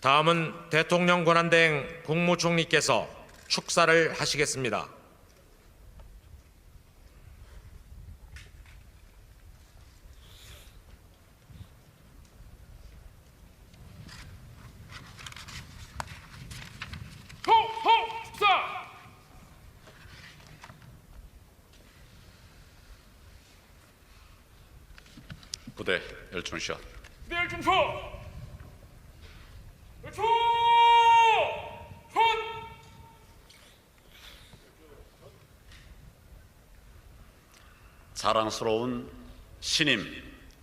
다음은 대통령 권한대행 국무총리께서 축사를 하시겠습니다. 부대 열중샷 내일 중초 열초 헛 자랑스러운 신임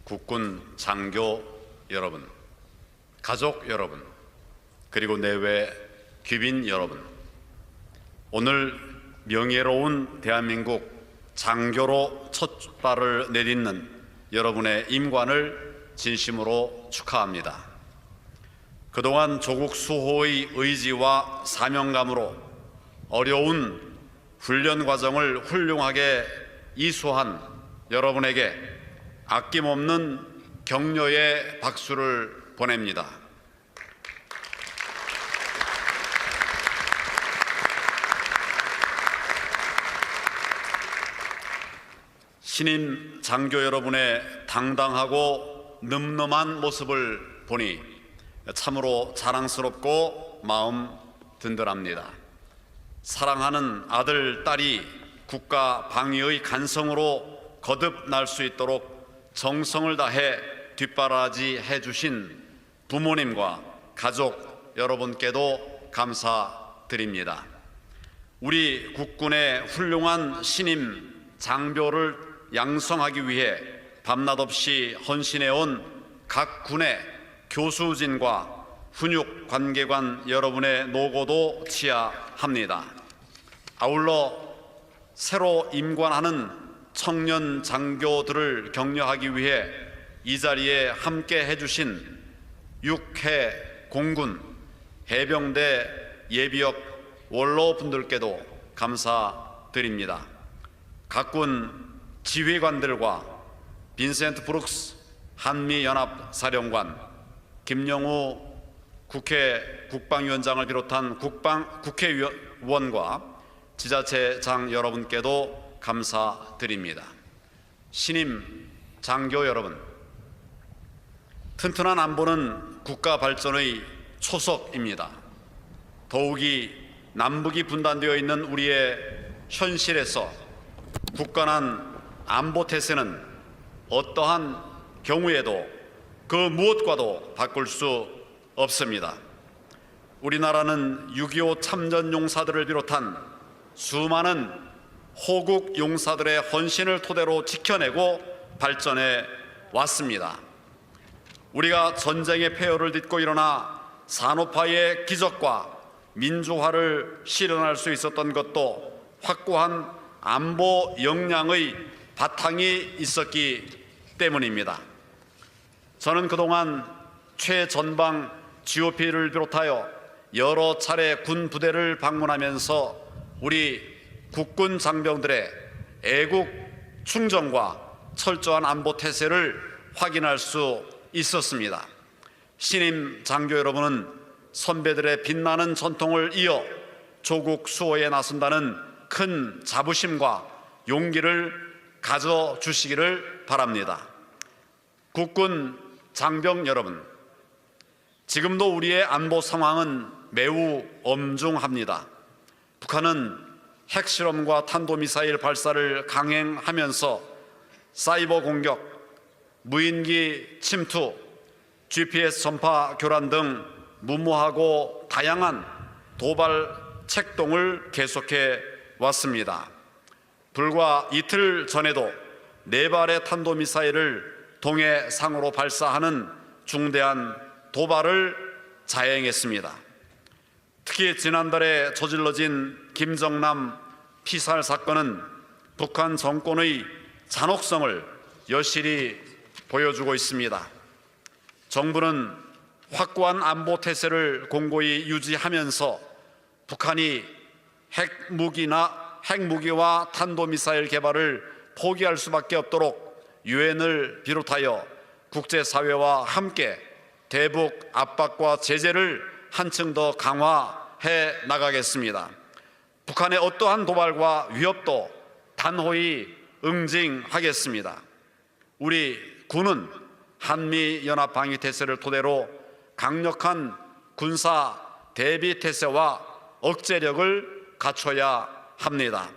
국군 장교 여러분, 가족 여러분, 그리고 내외 귀빈 여러분, 오늘 명예로운 대한민국 장교로 첫 발을 내딛는 여러분의 임관을 진심으로 축하합니다. 그동안 조국 수호의 의지와 사명감으로 어려운 훈련 과정을 훌륭하게 이수한 여러분에게 아낌없는 격려의 박수를 보냅니다. 신임 장교 여러분의 당당하고 늠름한 모습을 보니 참으로 자랑스럽고 마음 든든합니다. 사랑하는 아들, 딸이 국가 방위의 간성으로 거듭날 수 있도록 정성을 다해 뒷바라지 해 주신 부모님과 가족 여러분께도 감사드립니다. 우리 국군의 훌륭한 신임 장교를 양성하기 위해 밤낮 없이 헌신해 온 각 군의 교수진과 훈육 관계관 여러분의 노고도 치하합니다. 아울러 새로 임관하는 청년 장교들을 격려하기 위해 이 자리에 함께 해주신 육해 공군 해병대 예비역 원로 분들께도 감사드립니다. 각군 지휘관들과 빈센트 브룩스 한미연합 사령관 김영우 국회 국방위원장을 비롯한 국방 국회의원과 지자체장 여러분께도 감사드립니다. 신임 장교 여러분, 튼튼한 안보는 국가 발전의 초석입니다. 더욱이 남북이 분단되어 있는 우리의 현실에서 굳건한 안보 태세는 어떠한 경우에도 그 무엇과도 바꿀 수 없습니다. 우리나라는 6.25 참전 용사들을 비롯한 수많은 호국 용사들의 헌신을 토대로 지켜내고 발전해 왔습니다. 우리가 전쟁의 폐허를 딛고 일어나 산업화의 기적과 민주화를 실현할 수 있었던 것도 확고한 안보 역량의 바탕이 있었기 때문입니다. 저는 그동안 최전방 GOP를 비롯하여 여러 차례 군 부대를 방문하면서 우리 국군 장병들의 애국 충정과 철저한 안보 태세를 확인할 수 있었습니다. 신임 장교 여러분은 선배들의 빛나는 전통을 이어 조국 수호에 나선다는 큰 자부심과 용기를 가져 주시기를 바랍니다. 국군 장병 여러분, 지금도 우리의 안보 상황은 매우 엄중합니다. 북한은 핵실험과 탄도미사일 발사를 강행하면서 사이버 공격, 무인기 침투, GPS 전파 교란 등 무모하고 다양한 도발 책동을 계속해 왔습니다. 불과 이틀 전에도 네 발의 탄도미사일을 동해상으로 발사하는 중대한 도발을 자행했습니다. 특히 지난달에 저질러진 김정남 피살 사건은 북한 정권의 잔혹성을 여실히 보여주고 있습니다. 정부는 확고한 안보 태세를 공고히 유지하면서 북한이 핵무기나 핵무기와 탄도미사일 개발을 포기할 수밖에 없도록 유엔을 비롯하여 국제사회와 함께 대북 압박과 제재를 한층 더 강화해 나가겠습니다. 북한의 어떠한 도발과 위협도 단호히 응징하겠습니다. 우리 군은 한미 연합 방위 태세를 토대로 강력한 군사 대비 태세와 억제력을 갖춰야 합니다.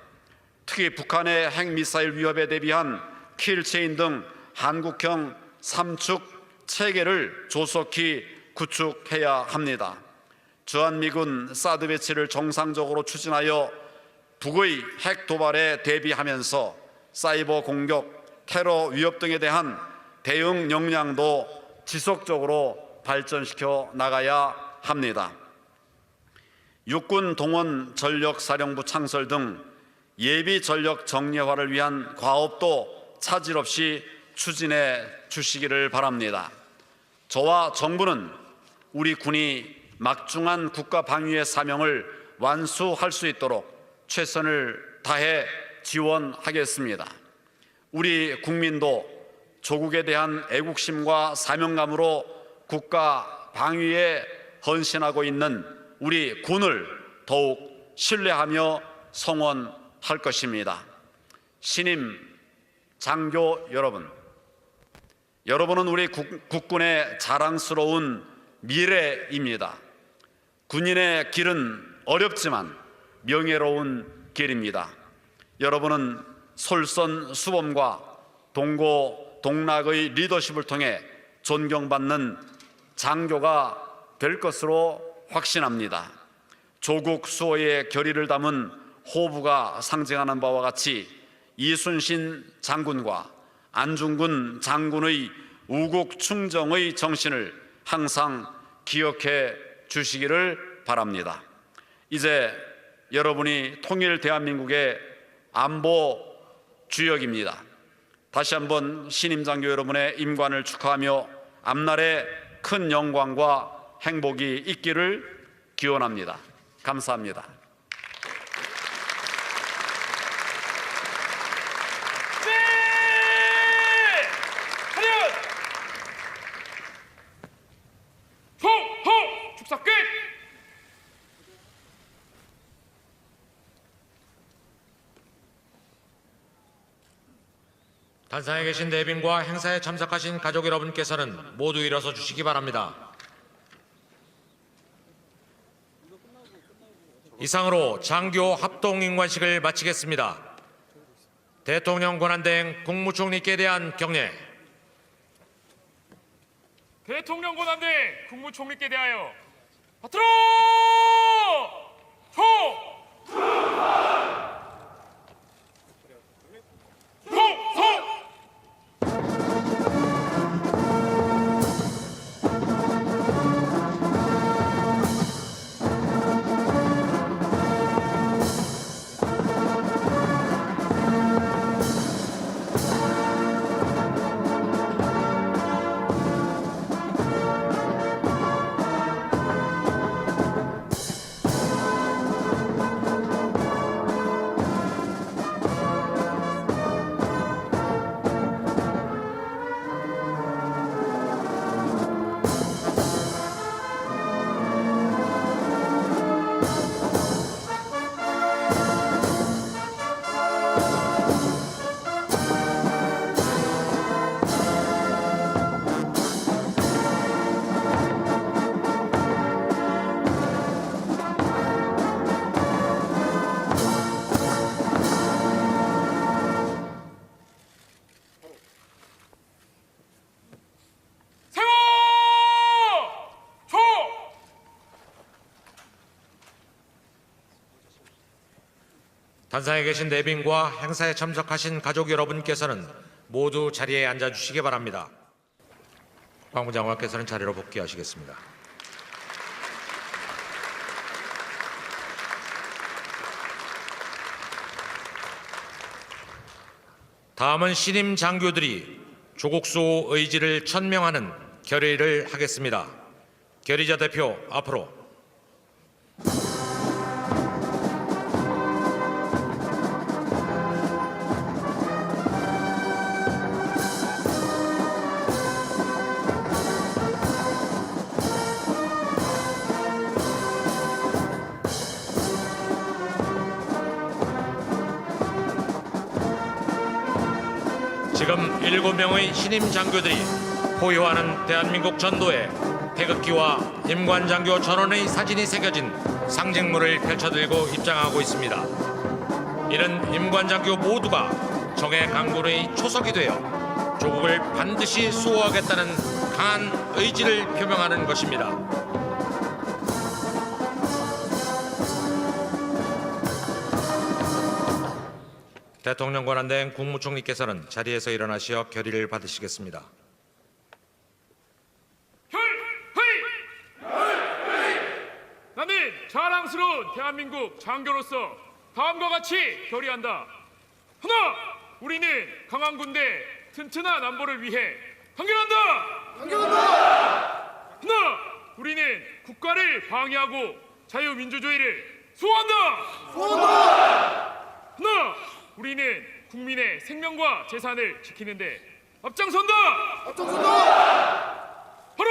특히 북한의 핵미사일 위협에 대비한 킬체인 등 한국형 삼축 체계를 조속히 구축해야 합니다. 주한미군 사드 배치를 정상적으로 추진하여 북의 핵 도발에 대비하면서 사이버 공격, 테러 위협 등에 대한 대응 역량도 지속적으로 발전시켜 나가야 합니다. 육군 동원 전력 사령부 창설 등 예비 전력 정례화를 위한 과업도 차질 없이 추진해 주시기를 바랍니다. 저와 정부는 우리 군이 막중한 국가 방위의 사명을 완수할 수 있도록 최선을 다해 지원하겠습니다. 우리 국민도 조국에 대한 애국심과 사명감으로 국가 방위에 헌신하고 있는 우리 군을 더욱 신뢰하며 성원할 것입니다. 신임 장교 여러분, 여러분은 우리 국, 국군의 자랑스러운 미래입니다. 군인의 길은 어렵지만 명예로운 길입니다. 여러분은 솔선수범과 동고 동락의 리더십을 통해 존경받는 장교가 될 것으로 확신합니다. 조국 수호의 결의를 담은 호부가 상징하는 바와 같이 이순신 장군과 안중근 장군의 우국 충정의 정신을 항상 기억해 주시기를 바랍니다. 이제 여러분이 통일 대한민국의 안보 주역입니다. 다시 한번 신임 장교 여러분의 임관을 축하하며 앞날에 큰 영광과 행복이 있기를 기원합니다. 감사합니다. 네! 하렷! 소호! 축사 끝! 단상에 계신 내빈과 행사에 참석하신 가족 여러분께서는 모두 일어서 주시기 바랍니다. 이상으로 장교 합동 인관식을 마치겠습니다. 대통령 권한대행 국무총리께 대한 경례 대통령 권한대 국무총리께 대하여 받들어! 소! 단상에 계신 내빈과 행사에 참석하신 가족 여러분께서는 모두 자리에 앉아 주시기 바랍니다. 국방부 장관께서는 자리로 복귀하시겠습니다. 다음은 신임 장교들이 조국 수호 의지를 천명하는 결의를 하겠습니다. 결의자 대표 앞으로 7명의 신임 장교들이 포효하는 대한민국 전도에 태극기와 임관 장교 전원의 사진이 새겨진 상징물을 펼쳐들고 입장하고 있습니다. 이는 임관 장교 모두가 정의 강군의 초석이 되어 조국을 반드시 수호하겠다는 강한 의지를 표명하는 것입니다. 대통령 권한대행 국무총리께서는 자리에서 일어나시어 결의를 받으시겠습니다. 혈! 나는 자랑스러운 대한민국 장교로서 다음과 같이 결의한다. 하나, 우리는 강한 군대, 튼튼한 안보를 위해 단결한다. 단결한다. 하나, 우리는 국가를 방해하고 자유민주주의를 수호한다. 수호한다. 하나, 우리는 국민의 생명과 재산을 지키는데 앞장선다! 앞장선다! 바로